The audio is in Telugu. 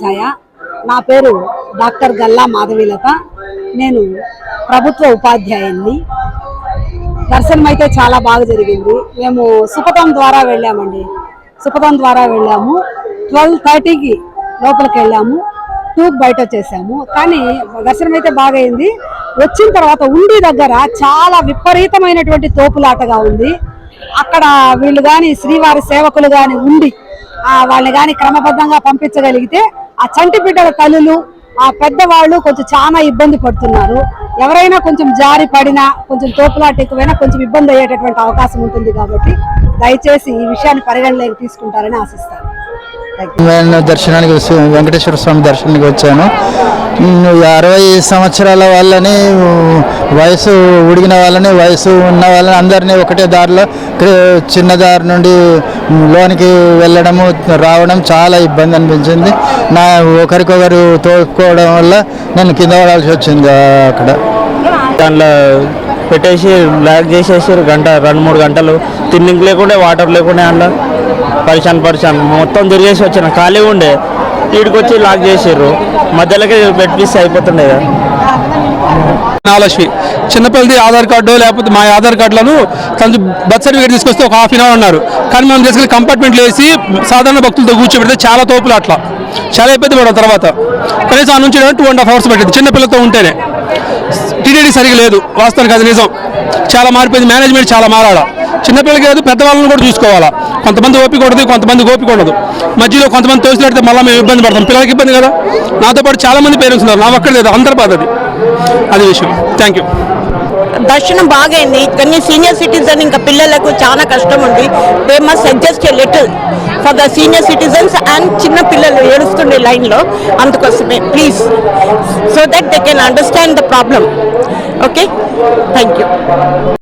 ఛాయ నా పేరు డాక్టర్ గల్లా మాధవీలత. నేను ప్రభుత్వ ఉపాధ్యాయుని దర్శనం అయితే చాలా బాగా జరిగింది. మేము సుపథం ద్వారా వెళ్ళామండి. సుపథం ద్వారా వెళ్ళాము. ట్వెల్వ్ థర్టీకి లోపలికి వెళ్ళాము. టూకి బయట వచ్చేసాము. కానీ దర్శనం అయితే బాగా అయింది. వచ్చిన తర్వాత ఉండి దగ్గర చాలా విపరీతమైనటువంటి తోపులాటగా ఉంది. అక్కడ వీళ్ళు కానీ శ్రీవారి సేవకులు కానీ ఉండి వాళ్ళని కానీ క్రమబద్ధంగా పంపించగలిగితే ఆ చంటి బిడ్డల తల్లులు ఆ పెద్దవాళ్ళు కొంచెం చాలా ఇబ్బంది పడుతున్నారు. ఎవరైనా కొంచెం జారి పడినా కొంచెం తోపులాట ఎక్కువైనా కొంచెం ఇబ్బంది అయ్యేటటువంటి అవకాశం ఉంటుంది కాబట్టి దయచేసి ఈ విషయాన్ని పరిగణలోకి తీసుకుంటారని ఆశిస్తాను. నేను దర్శనానికి వెంకటేశ్వర స్వామి దర్శనానికి వచ్చాను. అరవై సంవత్సరాల వాళ్ళని వయసు ఉడిగిన వాళ్ళని వయసు ఉన్న వాళ్ళని అందరినీ ఒకటే దారిలో చిన్న దారి నుండి లోనికి వెళ్ళడము రావడం చాలా ఇబ్బంది అనిపించింది. నా ఒకరికొకరు తోడుకోవడం వల్ల నేను కింద పడాల్సి వచ్చింది అక్కడ. దాంట్లో పెట్టేసి బ్లాక్ చేసేసారు గంట రెండు మూడు గంటలు తిన్నింగ్ లేకుండా వాటర్ లేకుండా అందులో. పరిశాన్ పరిశాన్. మొత్తం తిరిగేసి వచ్చిన. ఖాళీగా ఉండే. వీడికి వచ్చి లాక్ చేసారు మధ్యలోకి పెట్టిస్తే అయిపోతుండే కదా. నాలక్ష్మి చిన్నపిల్లది ఆధార్ కార్డు లేకపోతే మా ఆధార్ కార్డులను తను బర్త్ సర్టిఫికేట్ తీసుకొస్తే ఒక హాఫ్ అన్ అవర్ అన్నారు. కానీ మనం తీసుకెళ్ళి కంపార్ట్మెంట్లు వేసి సాధారణ భక్తులతో కూర్చోబెడితే చాలా తోపులు అట్లా. చాలా ఇబ్బంది పడడం తర్వాత. కనీసం ఆ నుంచి టూ అండ్ హాఫ్ అవర్స్ పెట్టింది. చిన్నపిల్లతో ఉంటేనే. టీటీడీ సరిగా లేదు. వాస్తవానికి అది నిజం. చాలా మారిపోయింది. మేనేజ్మెంట్ చాలా మారాలా. చిన్నపిల్లలకి కాదు పెద్దవాళ్ళని కూడా చూసుకోవాలా? కొంతమంది ఓపిక ఉండదు కొంతమంది ఓపిక ఉండదు. మధ్యలో కొంతమంది తోసినట్టు మళ్ళీ మేము ఇబ్బంది పడతాం. పిల్లలకి ఇబ్బంది కదా? నాతో పాటు చాలామంది పేరెంట్స్ ఉన్నారు. నా ఒక్కడి లేదు. అందరి బాధ అది. అది విషయం. థ్యాంక్ యూ దర్శనం బాగైంది. కానీ సీనియర్ సిటిజన్ ఇంకా పిల్లలకు చాలా కష్టం ఉంది. They must adjust little for the senior citizens and చిన్న పిల్లలు ఏడుస్తుండే లైన్లో. అందుకోసమే please so that they can understand the problem okay thank you